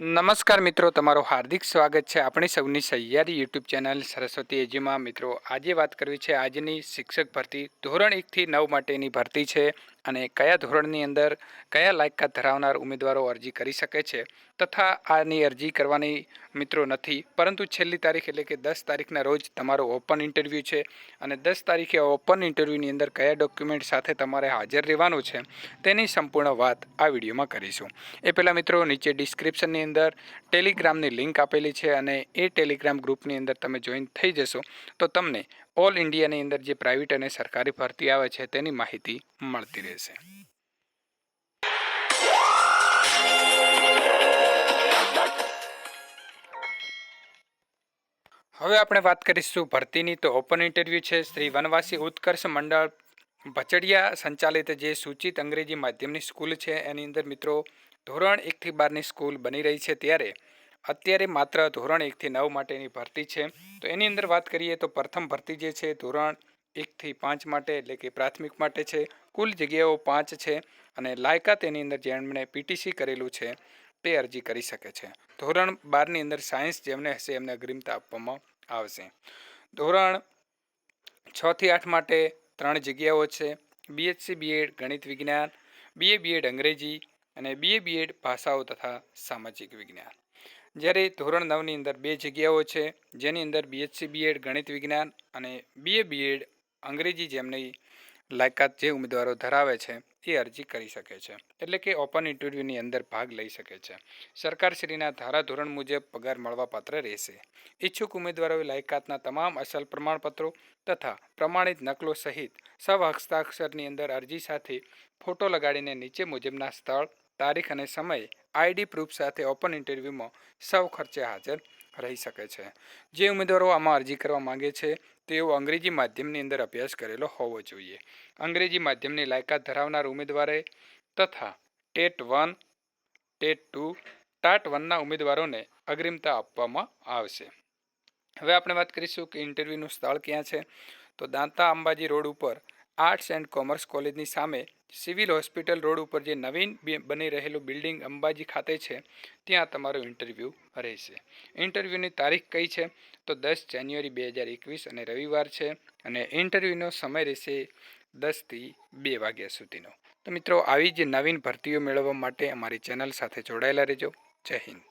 નમસ્કાર મિત્રો, તમારું હાર્દિક સ્વાગત છે આપણી સૌની સહિયારી યુટ્યુબ ચેનલ સરસ્વતી એજીમાં. મિત્રો, આજે વાત કરવી છે આજની શિક્ષક ભરતી. ધોરણ એકથી નવ માટેની ભરતી છે. અને કયા ધોરણની અંદર કયા લાયકાત ધરાવનાર ઉમેદવારો અરજી કરી શકે છે તથા આની અરજી કરવાની મિત્રો નથી. પરંતુ છેલ્લી તારીખ એટલે કે દસ તારીખના રોજ તમારો ઓપન ઇન્ટરવ્યૂ છે અને દસ તારીખે ઓપન ઇન્ટરવ્યૂની અંદર કયા ડોક્યુમેન્ટ સાથે તમારે હાજર રહેવાનું છે તેની સંપૂર્ણ વાત આ વિડીયોમાં કરીશું. એ પહેલાં મિત્રો નીચે ડિસ્ક્રિપ્શનની અંદર ટેલિગ્રામની લિંક આપેલી છે અને એ ટેલિગ્રામ ગ્રુપની અંદર તમે જોઈન થઈ જશો તો તમને ઓલ ઇન્ડિયાની અંદર જે પ્રાઇવેટ અને સરકારી ભરતી આવે છે, તેની માહિતી મળતી રહેશે. હવે આપણે વાત કરીશું ભરતીની. તો ઓપન ઇન્ટરવ્યૂ છે શ્રી વનવાસી ઉત્કર્ષ મંડળ ભચડિયા, સંચાલિત જે સૂચિત અંગ્રેજી માધ્યમની સ્કૂલ છે, એની અંદર મિત્રો ધોરણ એકથી બારની સ્કૂલ બની રહી છે, ત્યારે અત્યારે માત્ર ધોરણ એકથી નવ માટેની ભરતી છે. તો એની અંદર વાત કરીએ તો પ્રથમ ભરતી જે છે ધોરણ એકથી પાંચ માટે એટલે કે પ્રાથમિક માટે છે. કુલ જગ્યાઓ પાંચ છે અને લાયકાત એની અંદર જેમણે પીટીસી કરેલું છે તે અરજી કરી શકે છે. ધોરણ બારની અંદર સાયન્સ જેમને હશે એમને અગ્રિમતા આપવામાં આવશે. ધોરણ છથી આઠ માટે ત્રણ જગ્યાઓ છે. બીએચસી બીએડ ગણિત વિજ્ઞાન બીએ બીએડ અંગ્રેજી અને બીએ બીએડ ભાષાઓ તથા સામાજિક વિજ્ઞાન. જ્યારે ધોરણ નવની અંદર બે જગ્યાઓ છે, જેની અંદર બીએચસી બીએડ ગણિત વિજ્ઞાન અને બીએ બીએડ અંગ્રેજી જેમની લાયકાત જે ઉમેદવારો ધરાવે છે, એ અરજી કરી શકે છે. એટલે કે ઓપન ઇન્ટરવ્યૂની અંદર ભાગ લઈ શકે છે. સરકારશ્રીના ધારાધોરણ મુજબ પગાર મળવાપાત્ર રહેશે. ઈચ્છુક ઉમેદવારોએ લાયકાતના તમામ અસલ પ્રમાણપત્રો તથા પ્રમાણિત નકલો સહિત સવ હસ્તાક્ષરની અંદર અરજી સાથે ફોટો લગાડીને નીચે મુજબના સ્થળ તારીખ અને સમય આઈડી પ્રૂફ સાથે ઓપન ઇન્ટરવ્યૂમાં સૌ ખર્ચે હાજર રહી શકે છે. જે ઉમેદવારો આમાં અરજી કરવા માંગે છે, તેઓ અંગ્રેજી માધ્યમની અંદર અભ્યાસ કરેલો હોવો જોઈએ. અંગ્રેજી માધ્યમની લાયકાત ધરાવનાર ઉમેદવારે તથા TET one, TET two, TAT વનના ઉમેદવારોને અગ્રિમતા આપવામાં આવશે. હવે આપણે વાત કરીશું કે ઇન્ટરવ્યૂનું સ્થળ ક્યાં છે? તો દાંતા અંબાજી રોડ ઉપર આર્ટ્સ એન્ડ કોમર્સ કોલેજની સામે સિવિલ હોસ્પિટલ રોડ ઉપર જે નવીન બની રહેલું બિલ્ડિંગ અંબાજી ખાતે છે, ત્યાં તમારું ઇન્ટરવ્યૂ રહેશે. ઇન્ટરવ્યૂની તારીખ કઈ છે? તો દસ જાન્યુઆરી બે હજાર એકવીસ અને રવિવાર છે અને ઇન્ટરવ્યૂનો સમય રહેશે દસથી બે વાગ્યા સુધીનો. તો મિત્રો, આવી જ નવીન ભરતીઓ મેળવવા માટે અમારી ચેનલ સાથે જોડાયેલા રહેજો. જય હિન્દ.